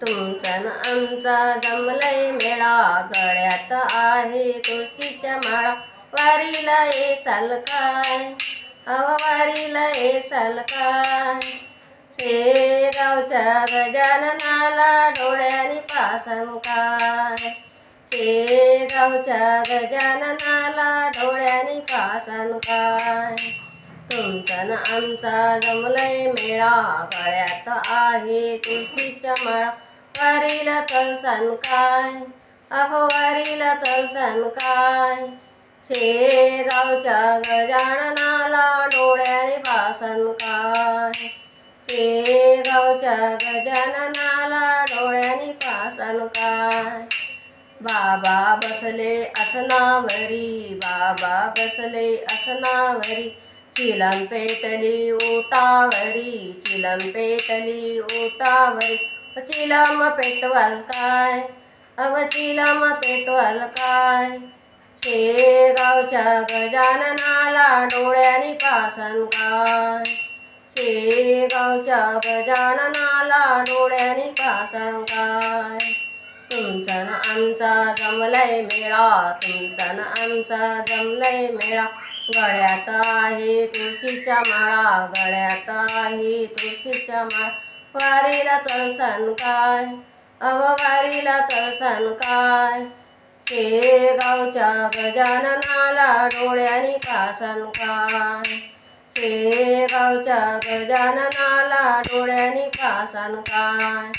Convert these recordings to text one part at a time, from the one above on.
तुमचा न आमचा जमलय मेळा गळ्यात आहे तुळशीच्या माळा. वारीला येसाल काय? अव वारीला येसाल काय? शेगावच्या गजाननाला डोळ्यानी पासन काय? शेगावच्या गजाननाला डोळ्यानी पासन काय? तुमचा न आमचा जमलय मेळा गळ्यात आहे तुळशीच्या माळा. वारीला चलसान काय? अहो वारीला चलसान काय? शेगावच्या गजाननाला डोळ्याने पासन काय? शेगावच्या गजाननाला डोळ्याने पासन काय? बाबा बसले असनावरी बाबा बसले असनावरी चिलम पेटली ओटावरी चिलम पेटली ओटावरी. चिलम पेटवाल काय अव चिलम पेटवाल काय शेगावच्या गजाननाला डोळ्याने पासन काय. शेगावच्या गजाननाला डोळ्याने पासन काय. तुमचा ना आमचा जमलय मेळा तुमचा ना आमचा जमलय मेळा. गळ्यात आहे तुळशीच्या माळा गळ्यात आहे तुळशीच्या माळा. वारीला चलसान काय? अव वारीला चलसान काय? शेगावच्या गजाननाला डोळ्यानी पासन काय? शेगावच्या गजाननाला डोळ्यानी पासन काय?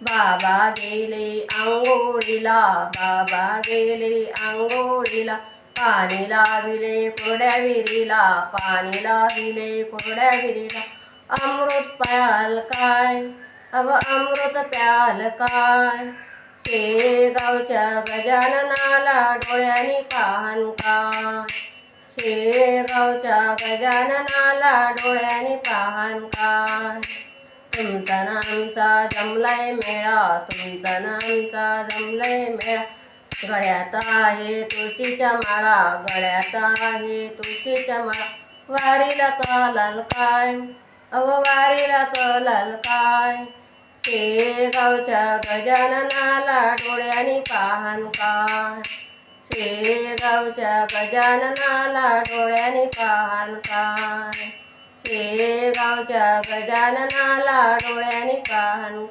बाबा गेले आंघोळीला बाबा गेले आंघोळीला. पाणी लाविले कोरड्या विहिरीला पाणी लाविले कोरड्या विहिरीला. अमृत प्याल काय? अब अमृत प्याल काय? शेगावच्या गजाननाला डोळ्यानी पाहन काय? शेगावच्या गजाननाला डोळ्यानी पाहन काय? तुमचा नामचा आमचा जमलाय मेळा तुमचा नामचा आमचा जमलाय मेळा. गळ्यात आहे तुळशीच्या माळा गळ्यात आहे तुळशीच्या माळा. वारीला चालाल काय? अववारीला वारीला चालाल काय? शेगावच्या गजाननाला डोळ्यानी पाहन काय? शेगावच्या गजाननाला डोळ्यानी पाहन काय? शेगावच्या गजाननाला डोळ्यानी पाहन